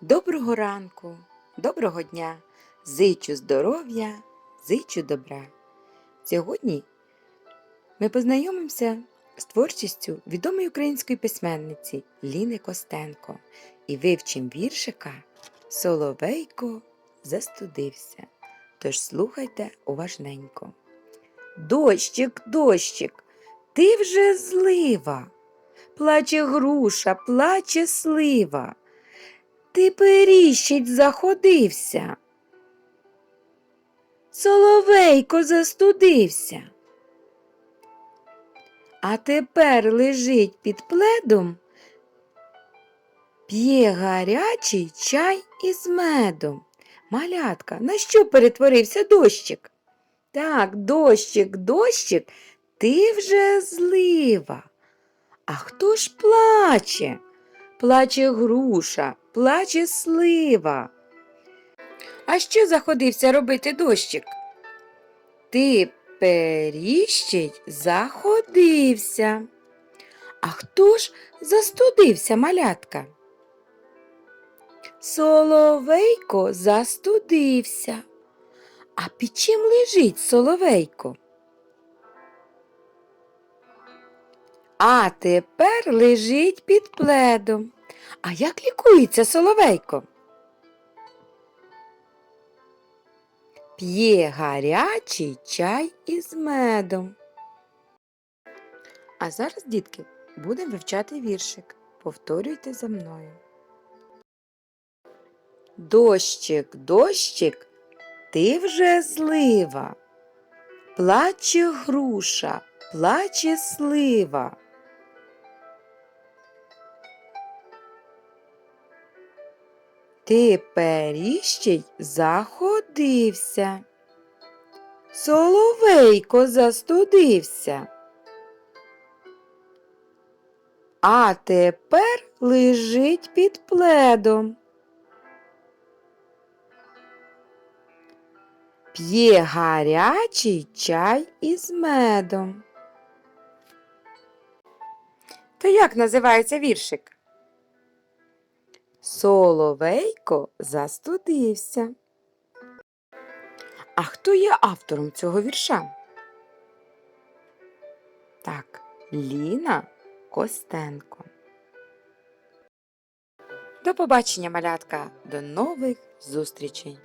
Доброго ранку, доброго дня, зичу здоров'я, зичу добра. Сьогодні ми познайомимося з творчістю відомої української письменниці Ліни Костенко і вивчимо віршика Соловейко застудився. Тож слухайте уважненько. Дощик, дощик, ти вже злива, плаче груша, плаче слива. Ти періщить заходився. Соловейко застудився. А тепер лежить під пледом, п'є гарячий чай із медом. Малятка, на що перетворився дощик? Так, дощик, дощик, ти вже злива. А хто ж плаче? Плаче груша, плаче слива. А що заходився робити дощик? Ти періщить заходився. А хто ж застудився, малятка? Соловейко застудився. А під чим лежить соловейко? А тепер лежить під пледом. А як лікується соловейко? П'є гарячий чай із медом. А зараз, дітки, будемо вивчати віршик. Повторюйте за мною. Дощик, дощик, ти вже злива. Плаче груша, плаче слива. Ти періщий заходився. Соловейко застудився. А тепер лежить під пледом. П'є гарячий чай із медом. То як називається віршик? Соловейко застудився. А хто є автором цього вірша? Так, Ліна Костенко. До побачення, малятка, до нових зустрічей!